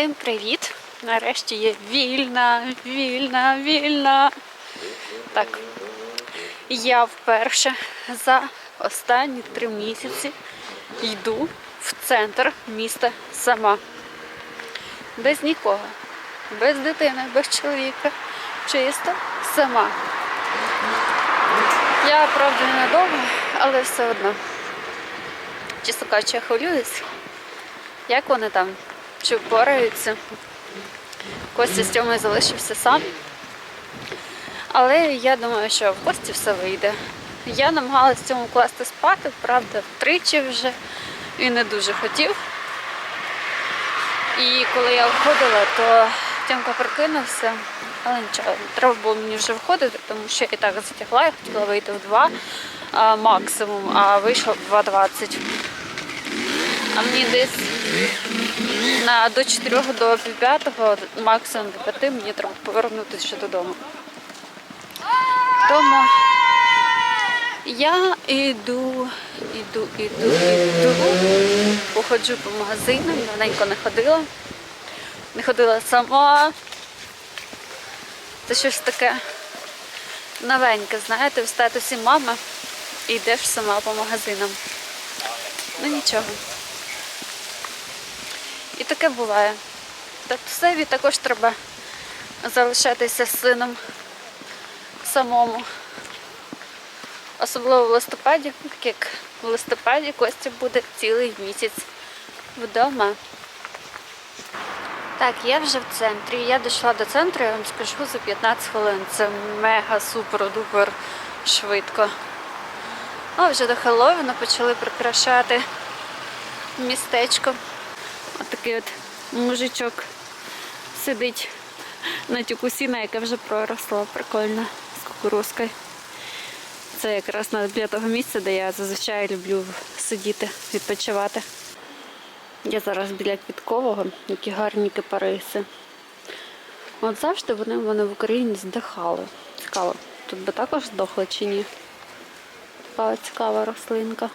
Всім привіт! Нарешті є вільна, вільна, вільна. Так, я вперше за останні три місяці йду в центр міста сама. Без нікого, без дитини, без чоловіка. Чисто сама. Я правда ненадовго, але все одно. Чесно кажучи, я хвилююсь. Як вони там? Чи впораються? Костя з Тьомою залишився сам. Але я думаю, що в Кості все вийде. Я намагалась цьому класти спати, правда, втричі вже. Він не дуже хотів. І коли я входила, то Тьомка прокинувся. Але нічого, треба було мені вже виходити, тому що я і так затягла, я хотіла вийти в 2 а, максимум, а вийшов в 2.20. А мені десь на до 4 до 5, максимум до 5 мені треба повернутися ще додому. Тому я йду, іду, іду, іду, походжу по магазинам, давненько не ходила. Не ходила сама. Це щось таке новеньке, знаєте, в статусі мама і йдеш сама по магазинам. Ну нічого. І таке буває. Татусеві також треба залишатися з сином самому. Особливо в листопаді, так як в листопаді Костя буде цілий місяць вдома. Так, я вже в центрі. Я дійшла до центру, я вам скажу за 15 хвилин. Це мега супер-дупер швидко. А вже до Хеллоуіну почали прикрашати містечко. Отакий от мужичок сидить на тюку сіна, яка вже проросла. Прикольно з кукурузкою. Це якраз для того місця, де я зазвичай люблю сидіти, відпочивати. Я зараз біля квіткового, які гарні кипариси. От завжди вони в в Україні здихали. Цікаво, тут би також здохли чи ні? Така цікава рослинка.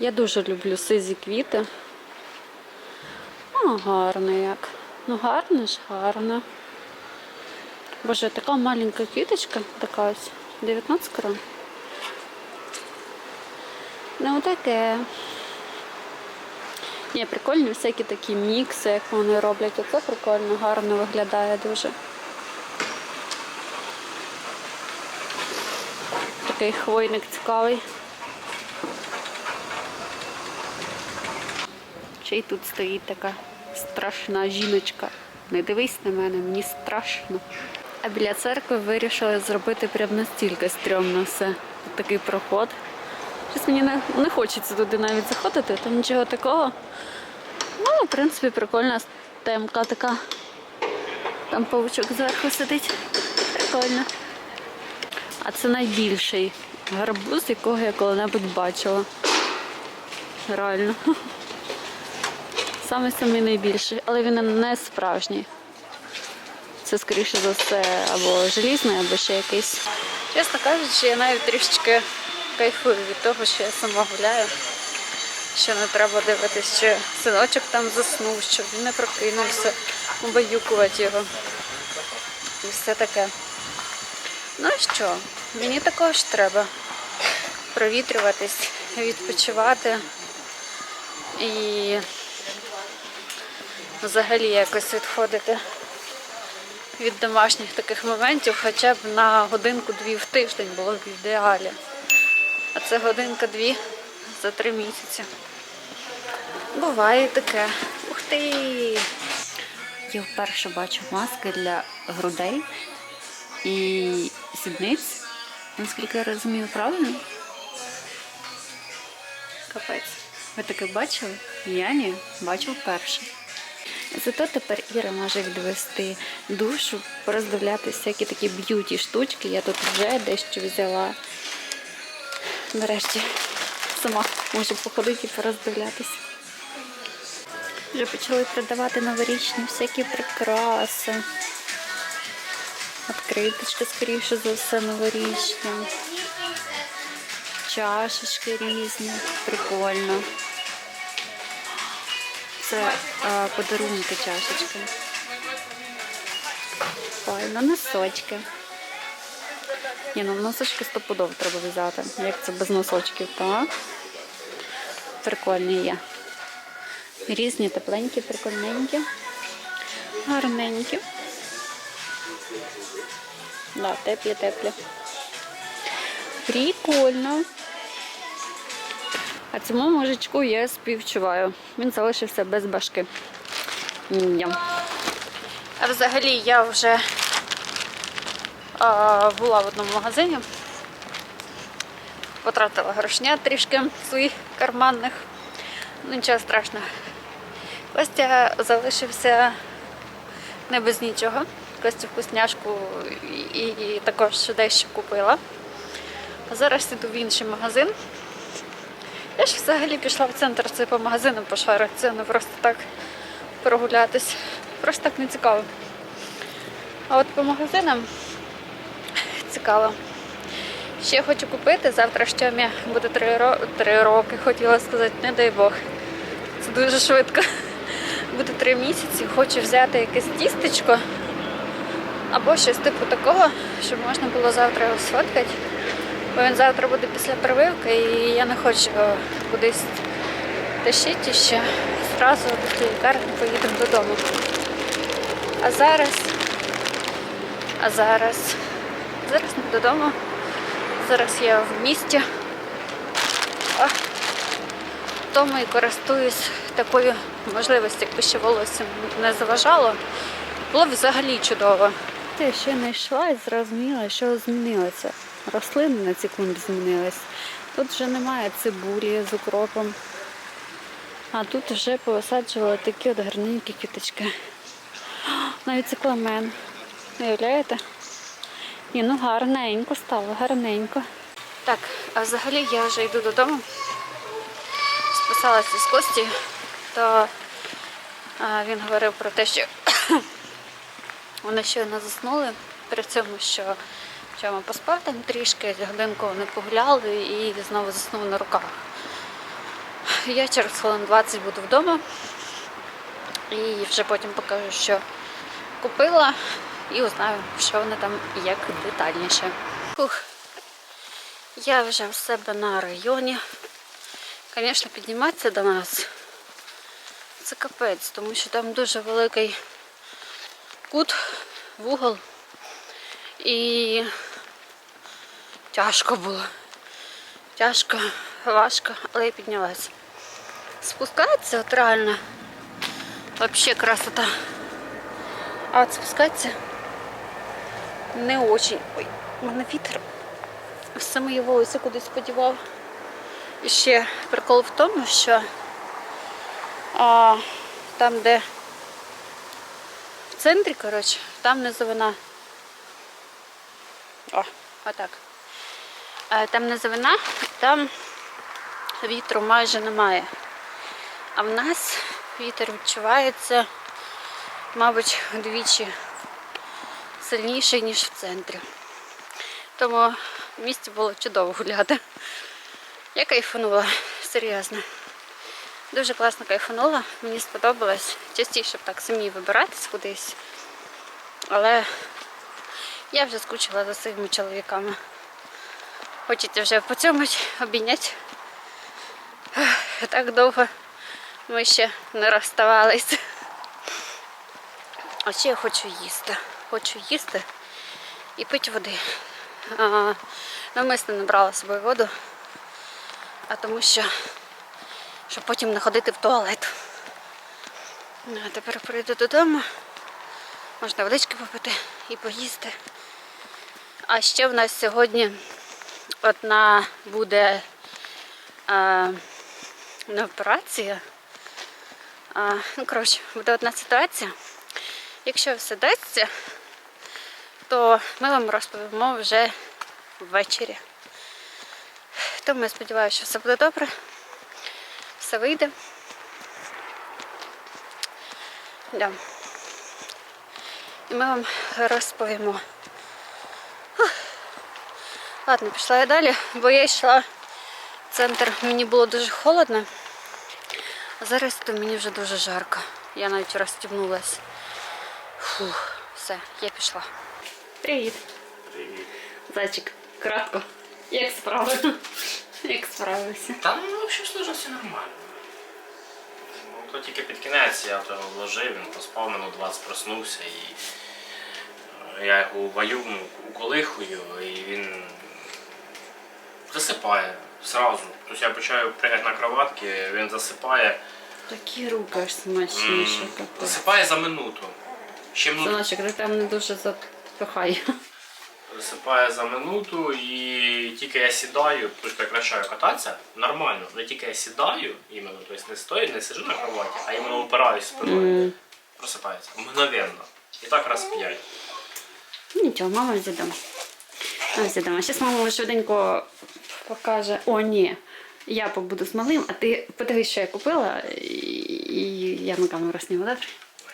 Я дуже люблю сизі квіти. О, гарно як. Ну гарно ж, гарно. Боже, така маленька квіточка, така ось. 19 крон. Ну таке. Ні, прикольні всякі такі мікси, як вони роблять. Оце прикольно, гарно виглядає дуже. Такий хвойник цікавий. Ще й тут стоїть така страшна жіночка. Не дивись на мене, мені страшно. А біля церкви вирішили зробити прям настільки стрьомно все. Такий проход. Щось мені не, не хочеться туди навіть заходити, там нічого такого. Ну, в принципі, прикольна темка така. Там павучок зверху сидить. Прикольно. А це найбільший гарбуз, якого я коли-небудь бачила. Реально. Саме самий найбільший, але він не справжній. Це, скоріше за все, або желізний, або ще якийсь. Чесно кажучи, я навіть трішечки кайфую від того, що я сама гуляю. Що не треба дивитися, що синочок там заснув, щоб він не прокинувся, убаюкувати його. І все таке. Ну що? Мені також треба провітрюватись, відпочивати і взагалі якось відходити від домашніх таких моментів хоча б на годинку-дві в тиждень було б в ідеалі. А це годинка-дві за три місяці. Буває таке. Ух ти! Я вперше бачу маски для грудей і сідниць. Наскільки я розумію, правильно? Капець. Ви таке бачили? Я ні, бачу вперше. Зато тепер Іра може відвести душу, пороздивлятися всякі такі б'юті штучки. Я тут вже дещо взяла. Нарешті сама можу походити і пороздивлятися. Вже почали продавати новорічні всякі прикраси. Откриточки, скоріше за все, новорічні. Чашечки різні. Прикольно. Це а, подарунки чашечки. Файно, носочки. Ні, ну носочки стопудово треба взяти. Як це без носочків, так? Прикольні є. Різні тепленькі, прикольненькі, гарненькі. Да, теплі, теплі. Прикольно. А цьому мужичку я співчуваю. Він залишився без башки. Ням. А взагалі я вже а, була в одному магазині. Потратила грошня трішки своїх карманних. Ну, нічого страшного. Костя залишився не без нічого. Костю вкусняшку і, і також дещо купила. А зараз іду в інший магазин. Я ж взагалі пішла в центр це по магазинам пошаритися, а не просто так прогулятись. Просто так не цікаво. А от по магазинам цікаво. Ще хочу купити, завтра ще мені буде три, ро... три роки, хотіла сказати, не дай Бог. Це дуже швидко. Буде три місяці, хочу взяти якесь тістечко або щось типу такого, щоб можна було завтра його сфоткати. Бо він завтра буде після прививки і я не хочу його кудись тащити ще. Зразу до лікарні поїдемо додому. А зараз, а зараз, зараз не додому. Зараз я в місті. А, тому і користуюсь такою можливістю, якби ще волосся не заважало. Було взагалі чудово. Я ще не йшла і зрозуміла, що змінилося. Рослини на секунду змінились. Тут вже немає цибулі з укропом. А тут вже повисаджували такі от гарненькі квіточки. Навіть цикламен. Уявляєте? Ні, ну гарненько стало, гарненько. Так, а взагалі я вже йду додому. Списалася з Кості, то а, він говорив про те, що вони щойно заснули. При цьому, що що ми поспав там трішки, годинку вони погуляли і знову заснув на руках. Я через хвилин 20 буду вдома і вже потім покажу, що купила, і узнаю, що вони там як детальніше. Фух. Я вже в себе на районі. Звісно, підніматися до нас це капець, тому що там дуже великий кут, вугол. І тяжко було. Тяжко, важко, але я піднялася. Спускатися от реально взагалі красота. А от спускатися не очень. Ой, у мене вітер. Все моє волосся кудись подівав. І ще прикол в тому, що а, там, де в центрі, коротше, там низовина. О, отак. А, там низовина, там вітру майже немає. А в нас вітер відчувається, мабуть, вдвічі сильніший, ніж в центрі. Тому в місті було чудово гуляти. Я кайфанула, серйозно. Дуже класно кайфанула, мені сподобалось. Частіше б так самі вибиратись кудись. Але я вже скучила за своїми чоловіками. Хочеться вже поцьомити, обійняти. Так довго ми ще не розставались. А ще я хочу їсти. Хочу їсти і пити води. А, навмисно не брала з собою воду, а тому що щоб потім не ходити в туалет. Ну, а тепер прийду додому, можна водички попити і поїсти. А ще в нас сьогодні одна буде а, не операція. А, ну, коротше, буде одна ситуація. Якщо все дасться, то ми вам розповімо вже ввечері. Тому я сподіваюся, що все буде добре, все вийде. Да. І ми вам розповімо. Ладно, пішла я далі, бо я йшла в центр, мені було дуже холодно. А зараз то мені вже дуже жарко. Я навіть розстібнулась. Фух, все, я пішла. Привіт. Привіт. Зайчик, кратко. Як справи? Як справився? Та ну взагалі сложно все нормально. Ну, то тільки під кінець я того вложив, він поспав минут 20 проснувся і я його валю, ну, уколихую, і він засипає зразу. Тобто я почаю пригати на кроватки, він засипає. Такі руки аж смачніші. м, капець. Засипає за минуту. Ще минуту Синочок, ти там не дуже запихай. Висипає за минуту і тільки я сідаю, тобто прекращаю кататися, нормально, але тільки я сідаю, іменно, тобто не стою, не сиджу на кроваті, а іменно опираюсь спиною, просипається. Мгновенно. І так раз п'ять. Ну, Нічого, мама зідам. Мама зідам. Зараз мама швиденько покаже. О, ні. Я побуду з малим, а ти подивись, що я купила, і я на камеру зніму, добре?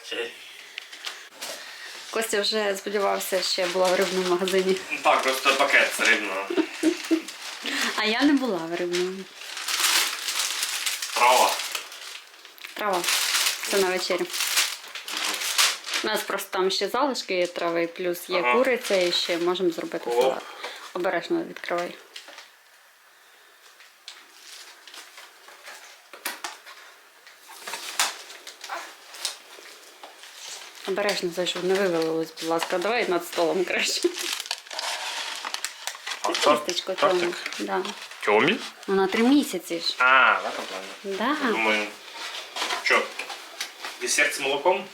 Окей. Костя вже сподівався, що я була в рибному магазині. Так, просто пакет з рибного. А я не була в рибному. Права. Трава. Це на вечерю. У нас просто там ще залишки є трави, плюс є Ага. куриця і ще можемо зробити Оп. салат. Обережно відкривай. Обережно зайшов, не вивалилось, будь ласка. Давай над столом краще. Кісточку Тьому. Да. Тьомі? Вона три місяці ж. А, в этом плане. Да. Думаю, що, десерт з молоком?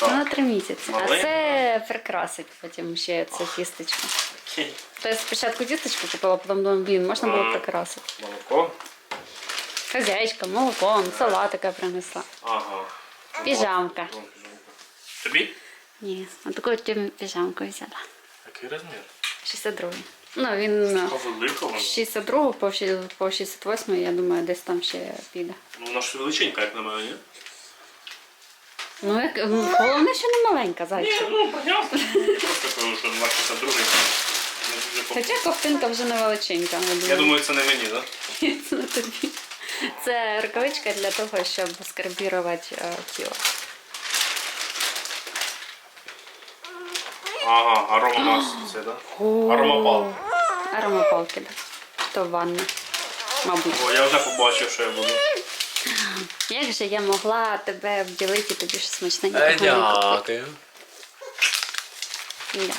Вона три місяці. А Мале? це прикрасить потім ще цю кісточку. Окей. То я спочатку кісточку купила, потім думаю, блін, можна було прикрасити. Молоко? Хазяйка, молоко, салатика принесла. Ага. Піжамка. Тобі? Ні, а таку тім- піжамку взяла. Який розмір? 62. Ну, він велика вона? з 62 по ші- по 68, я думаю, десь там ще піде. Ну, вона ж величенька, як на мене, ні? Ну, як, головне, що не маленька, Ні, зайчик. ну, понятно. Просто кажу, що 22 не дуже по- Хоча ковтинка вже не величенька, я думаю. Я думаю, це не мені, так? Це не тобі. Це рукавичка для того, щоб скарбірувати е, тіло. Ага, аромамас. Це, так? Аромапал. Аромапалки, да. То ванна. Мабуть. О, я вже побачив, що я буду. Як же я могла тебе вділити тобі щось смачненького не купити? Дякую.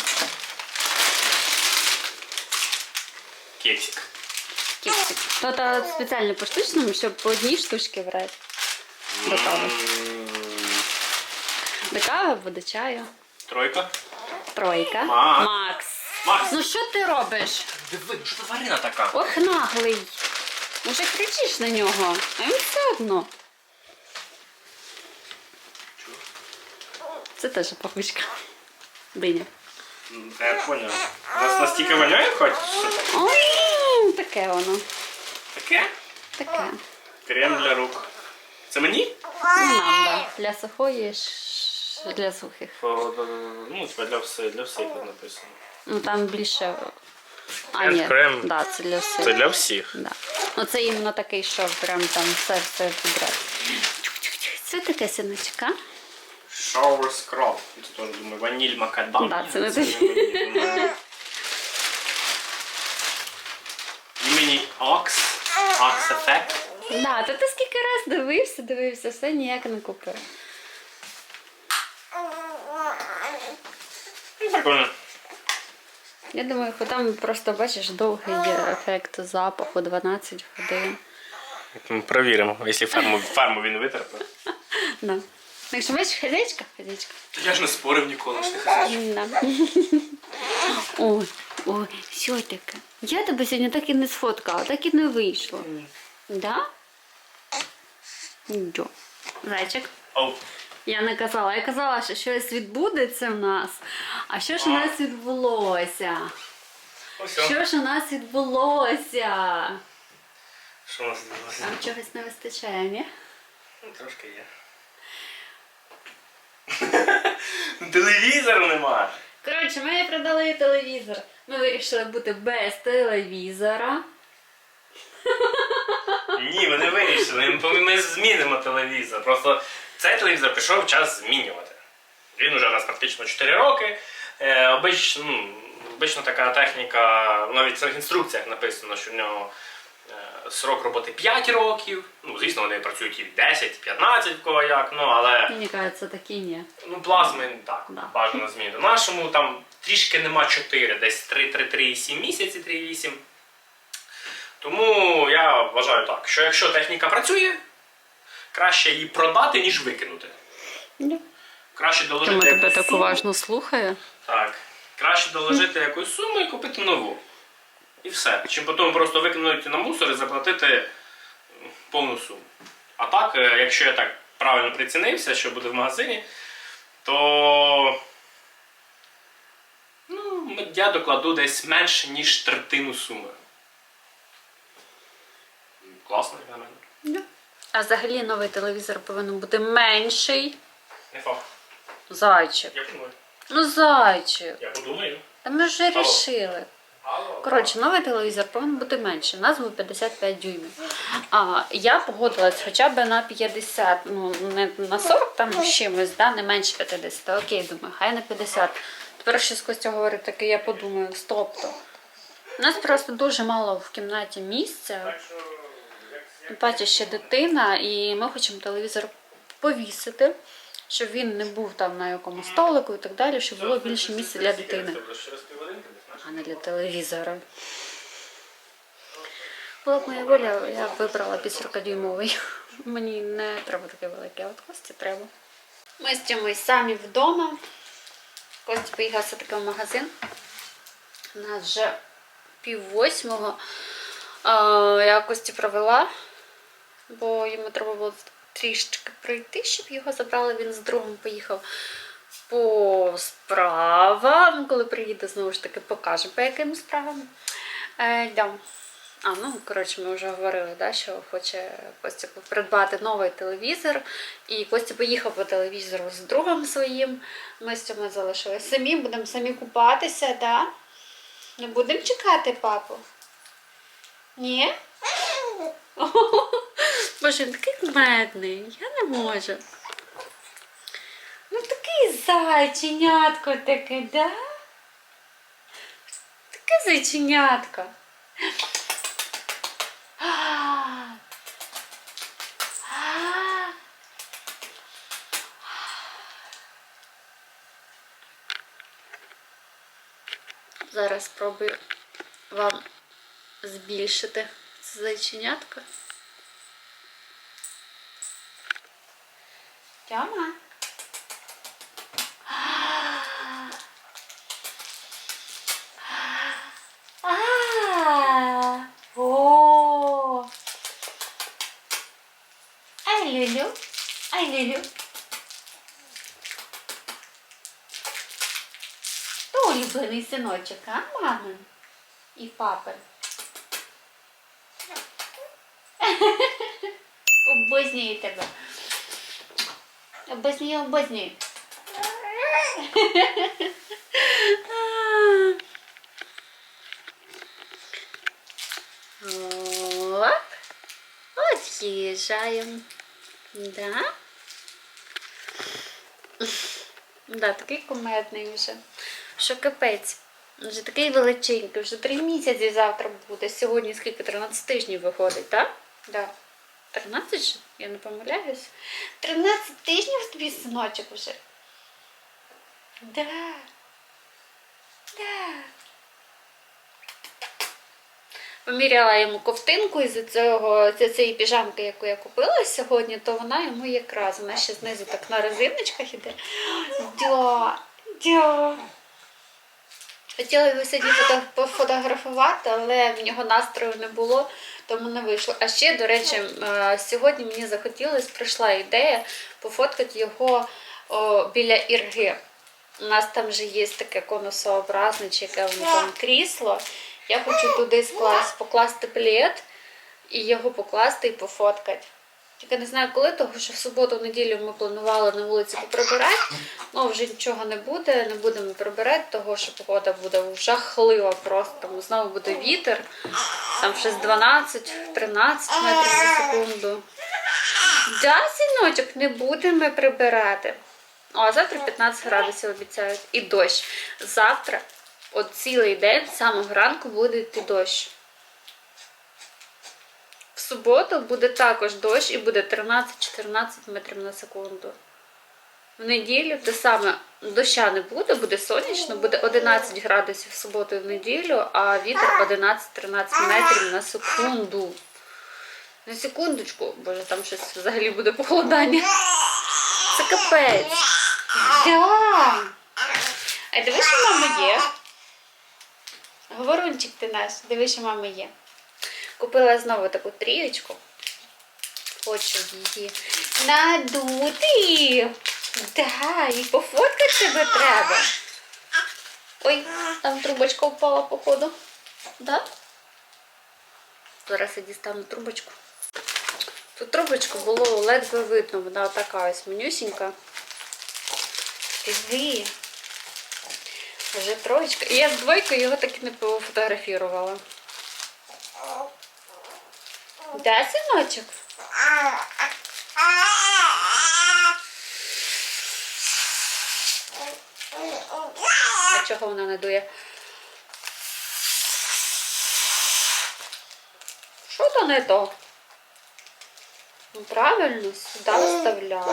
Кексик. Кексик. То то спеціально по штучному, щоб по одній штучці брати. До кави. До кави або до чаю. Тройка. Тройка. Макс. Макс. Макс. Ну що ти робиш? Диви, ну що за тварина така? Ох, наглий. Уже кричиш на нього, а він все одно. Це теж пахучка. Диня. Та Я поняв. Нас настільки воняє хоч? Що таке? Ой, таке воно. Таке? Таке. Крем для рук. Це мені? Ну, нам, да. Для сухої, ш- для сухих. О, да, да, да. Ну, типа для всіх, для всіх тут написано. Ну там більше. А, ні. cream. Да, це для всіх. для всіх. Да. Ну це іменно такий, що прям там все все підряд. Це таке синочка. Shower scrub. Це теж думаю, ваніль макадам. Да, це не. Імені Ox. Ox Effect. Да, то ти скільки раз дивився, дивився, все ніяк не купив. Ну, Прикольно. Я думаю, бо там просто бачиш довгий ефект запаху 12 годин. Провіримо, якщо ферму, ферму він витерпе. Да. Так що бачиш, хазяйка, хазяйка. Я ж не спорив ніколи, що ти. Да. Ой, ой, що таке? Я тебе сьогодні так і не сфоткала, так і не вийшло. Да? Йо. Зайчик. Оу. Я не казала, я казала, що щось відбудеться в нас. А що ж у нас відбулося? Ось. Що ж у нас відбулося? Що у нас відбулося? Нам чогось не вистачає, ні? Ну, Трошки є. Ну, Телевізору нема. Коротше, ми продали телевізор. Ми вирішили бути без телевізора. Ні, ми не вирішили. Ми, ми змінимо телевізор. Просто цей телевізор прийшов час змінювати. Він уже у нас практично 4 роки. Е, обично, ну, обично така техніка, навіть в цих інструкціях написано, що в нього срок роботи 5 років. Ну, звісно, вони працюють і 10, 15 в кого як, ну, але Мені кажеться, такі ні. ну, плазми так, Да. бажано змінити. Нашому там трішки нема 4, десь 3, 3, 3, 7 місяці, 3, 8. Тому я вважаю так, що якщо техніка працює, краще її продати, ніж викинути. Краще Чому доложити тебе так суму. уважно слухає? Так. Краще доложити якусь суму і купити нову. І все. Чим потім просто викинути на мусор і заплатити повну суму. А так, е, якщо я так правильно прицінився, що буде в магазині, то ну, я докладу десь менше, ніж третину суми. Класно, як на мене. А взагалі новий телевізор повинен бути менший. Не факт. Зайчик. Я подумаю. Ну, зайчик. Я подумаю. Та ми вже Алло. рішили. Коротше, новий телевізор повинен бути менше. У нас був 55 дюймів. А я погодилась хоча б на 50, ну не на 40 там з чимось, да? не менше 50. Окей, думаю, хай на 50. Тепер щось Костя говорить, таке я подумаю, стоп то. У нас просто дуже мало в кімнаті місця. Що, Бачиш, ще дитина, і ми хочемо телевізор повісити, щоб він не був там на якомусь столику і так далі, щоб було більше місця для дитини, а не для телевізора. Була б моя воля, я б вибрала під 40-дюймовий. Мені не треба таке велике, от Кості треба. Ми з цим самі вдома. Костя поїхав все-таки в магазин. У нас вже пів восьмого. Я Кості провела, бо йому треба було трішечки пройти, щоб його забрали. Він з другом поїхав по справам. Коли приїде, знову ж таки, покажемо, по яким справам. Е, йдемо. А, ну, коротше, ми вже говорили, да, що хоче Костя придбати новий телевізор. І Костя поїхав по телевізору з другом своїм. Ми з цьому залишилися самі, будемо самі купатися, да? Не будемо чекати папу? Ні? Боже, він такий кумедний, я не можу. Зайченятко таке, да? Таке зайченятко. Зараз спробую вам збільшити це зайченятко. Тьома. Синочок, а, мамин? І папин? Обознюю тебе. Обознюю, обознюю. Оп. От'їжджаємо. Да? Да, такий кумедний вже. Що капець. Вже такий величенький, вже три місяці завтра буде. Сьогодні скільки? 13 тижнів виходить, так? Да. 13 же? Я не помиляюсь. 13 тижнів тобі синочок вже. Да. Да. Поміряла йому ковтинку із цього цієї піжамки, яку я купила сьогодні, то вона йому якраз вона ще знизу так на резиночках іде. Дя, дя. Хотіла його сьогодні пофотографувати, але в нього настрою не було, тому не вийшло. А ще, до речі, е, сьогодні мені захотілося, прийшла ідея пофоткати його о, біля ірги. У нас там вже є таке конусообразне, чи яке воно там крісло. Я хочу туди скласти, покласти плед і його покласти і пофоткати. Тільки не знаю коли, тому що в суботу-неділю ми планували на вулиці поприбирати. Ну вже нічого не буде, не будемо прибирати, того що погода буде жахлива просто. Там знову буде вітер. Там щось 12-13 метрів на секунду. Да, синочок, не будемо прибирати. О, а завтра 15 градусів обіцяють. І дощ. Завтра, от цілий день, з самого ранку буде йти дощ. Суботу буде також дощ і буде 13-14 метрів на секунду. В неділю те саме доща не буде, буде сонячно, буде 11 градусів в суботу і в неділю, а вітер 11-13 метрів на секунду. На секундочку, боже, там щось взагалі буде похолодання. Це капець. А диви, що мама є. Говорунчик ти наш, диви, що мама є. Купила знову таку трієчку. Хочу її надути. Да, і пофоткати тебе треба. Ой, там трубочка впала, походу. Да? Зараз я дістану трубочку. Тут трубочку було ледве видно, вона така ось менюсінька. Диви. Вже троєчка. І я з двойкою його так і не пофотографірувала. Да, синочок? А чого вона не дує? Що то не то? Ну, правильно, сюди вставляти.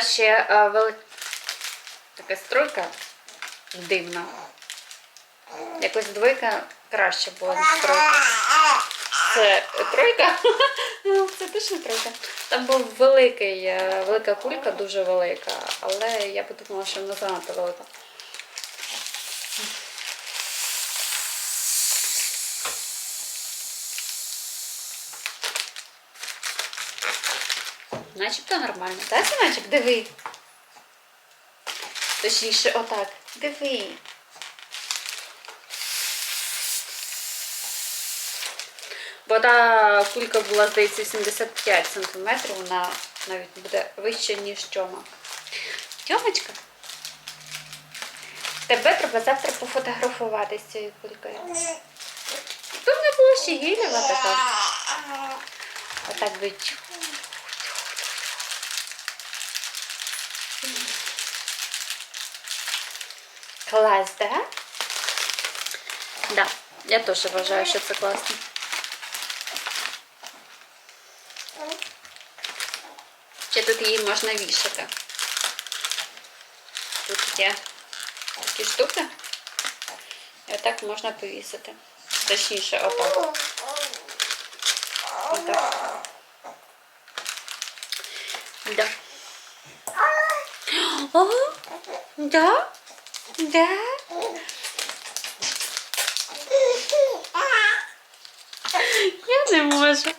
Ще е, вели... така стройка дивна. Якось двойка краще була ніж тройка. Це тройка? Це Це точно тройка. Там був великий, е, велика кулька, дуже велика, але я подумала, що вона занадто велика. Начебто нормально. Так, синочок, диви. Точніше, отак. Диви. Бо та кулька була, здається, 75 см, вона навіть буде вища, ніж Тьома. Тьомочка, тебе треба завтра пофотографувати з цією кулькою. Тут не було ще гілєва така. Отак би. Клас, да? Да, я теж вважаю, що це класно. Ще тут її можна вішати. Тут є такі штуки. І отак можна повісити. Точніше, отак. Отак. Да. О, да? Да? Я не можу.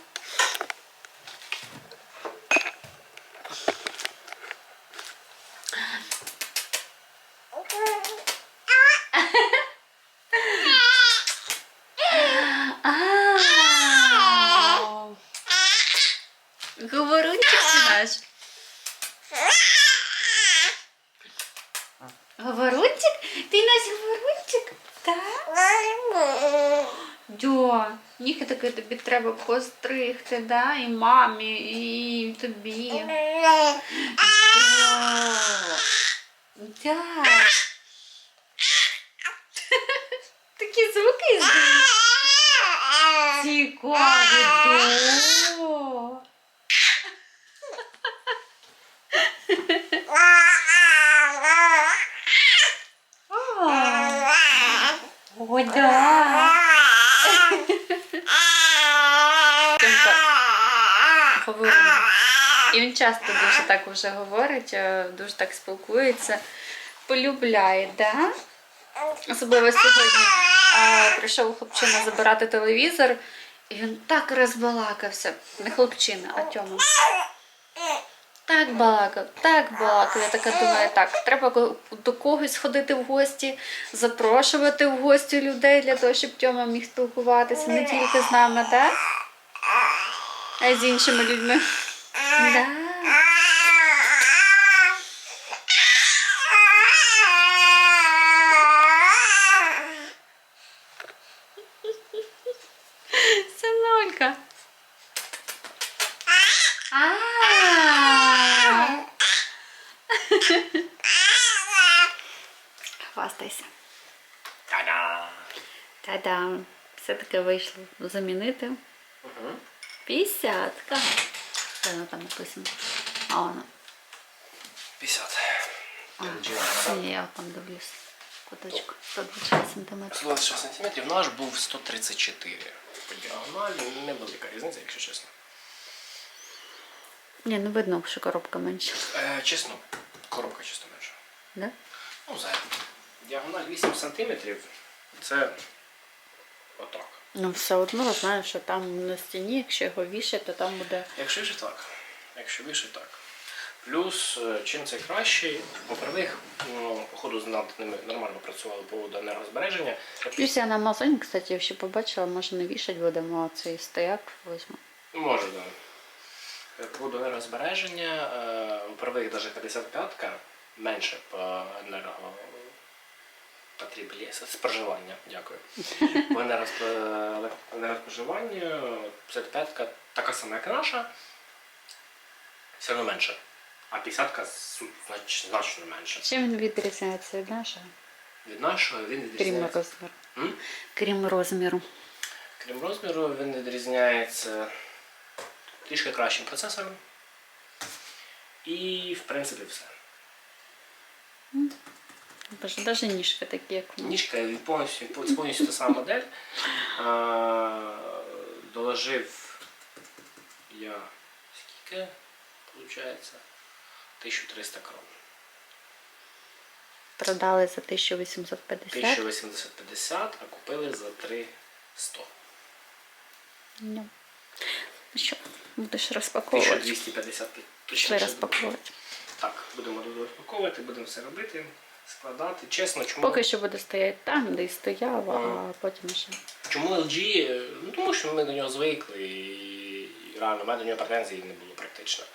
А. Говорунчик ти наш. Говорунчик? Ти наш говорунчик? Так? Дьо, ніхи таки тобі треба постригти, да? І мамі, і тобі. Дьо. Такі звуки іздають. Цікаві, до. О, да. Говорить. І він часто дуже так вже говорить, е, дуже так спілкується. Полюбляє, да? Особливо сьогодні. а, прийшов хлопчина забирати телевізор, і він так розбалакався. Не хлопчина, а Тьома. Так балакав, так балакав. Я така думаю, так, треба до когось ходити в гості, запрошувати в гості людей для того, щоб Тьома міг спілкуватися не тільки з нами, так? А й з іншими людьми. Да. Синулька. А. Хвастайся. Та-да! Та-дам. Все-таки вийшло замінити. П'ятдесятка. Де воно там написано? А воно. 50. А, ні, я там дивлюсь. Куточку. 120 сантиметрів. 126 сантиметрів. Наш був 134 по діагоналі. Невелика різниця, якщо чесно. Ні, не видно, що коробка менша. Е, чесно, коробка чисто менша. Да? Ну, зараз. Діагональ 8 сантиметрів. Це отак. Ну, все одно знаю, що там на стіні, якщо його вішати, то там буде. Якщо ж так. Якщо більше так. Плюс, е, чим це краще, по-первих, ну, походу над ними нормально працювали по поводу енергозбереження. Плюс я на Амазоні, кстати, ще побачила, може не вішать будемо, а цей стояк візьму. Може, так. Да. По поводу енергозбереження, е, по-первих, навіть 55-ка менше по енерго... потрібні споживання, дякую. По енергосп- енергоспоживанню 55-ка така сама, як наша, все одно менше. А 50-ка знач- значно менше. Чим він відрізняється від нашого? Від нашого він Крім відрізняється. розміру. М? Крім розміру. Крім розміру, він відрізняється трішки кращим процесором. І, в принципі, все. Боже, навіть ніжки такі, як у. Ніжка повністю, повністю та сама модель. А, доложив я скільки, виходить? 1300 крон. Продали за 1850. 1850, а купили за 300. Ну. Що, будеш розпаковувати? 1250 Пішли точніше. розпаковувати. Так, будемо розпаковувати, будемо все робити, складати. Чесно, чому, Поки що буде стояти там, де і стояв, а потім ще. чому LG? Ну тому що ми до нього звикли і, і реально в мене до нього претензій не було практично.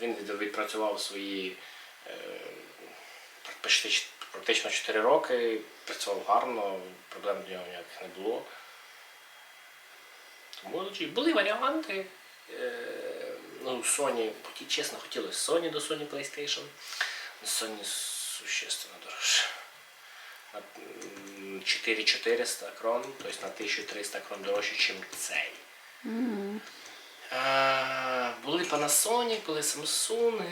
Він відпрацював свої е, практично 4 роки, працював гарно, проблем до нього ніяких не було. Тому LG. були варіанти. Е, ну, Sony, чесно, хотілося Sony до Sony PlayStation. Sony существенно м, 4400 крон, тобто на 1300 крон дорожче, ніж цей. М. Е, Були Panasonic, були Samsung.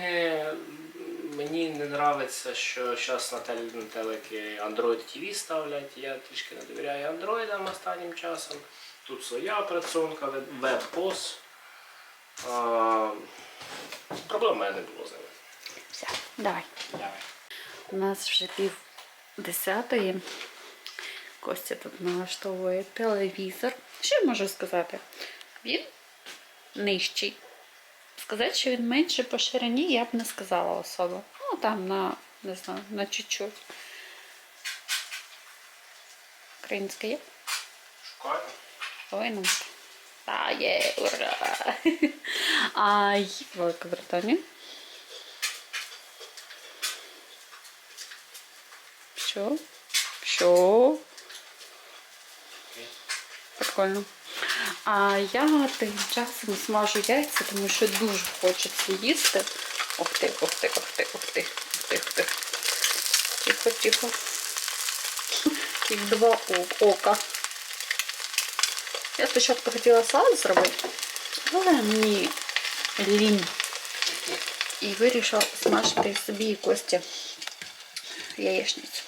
Мені не подобається, що зараз на, телеки Android TV ставлять. Я трішки не довіряю Android останнім часом. Тут своя операціонка. Е, Проблем в мене не було з ними. Все, давай. У нас вже пів десятої. Костя тут налаштовує телевізор. Що я можу сказати? Він нижчий. Сказати, що він менший по ширині, я б не сказала особо. Ну, там на, не знаю, на чуть-чуть. Українська є? Шукаю. Повинен. Та є, ура! А є Велика Британія. Що? Що? Прикольно. А я тим часом смажу яйця, тому що дуже хочеться їсти. Ух ти, ух ти, ух ти, ух ти, ух ти, ух ти. Тихо, тихо. Як два ока. Я спочатку хотіла салат зробити, але мені лінь. І вирішила смажити собі Кості яєчницю.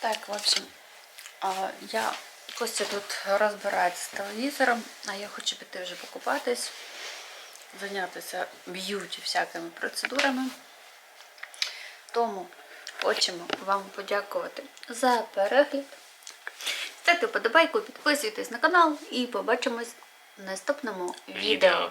Так, в общем, я Костя тут розбирається з телевізором, а я хочу піти вже покупатись, зайнятися б'юті всякими процедурами. Тому хочемо вам подякувати за перегляд. ставте вподобайку, підписуйтесь на канал і побачимось в наступному відео.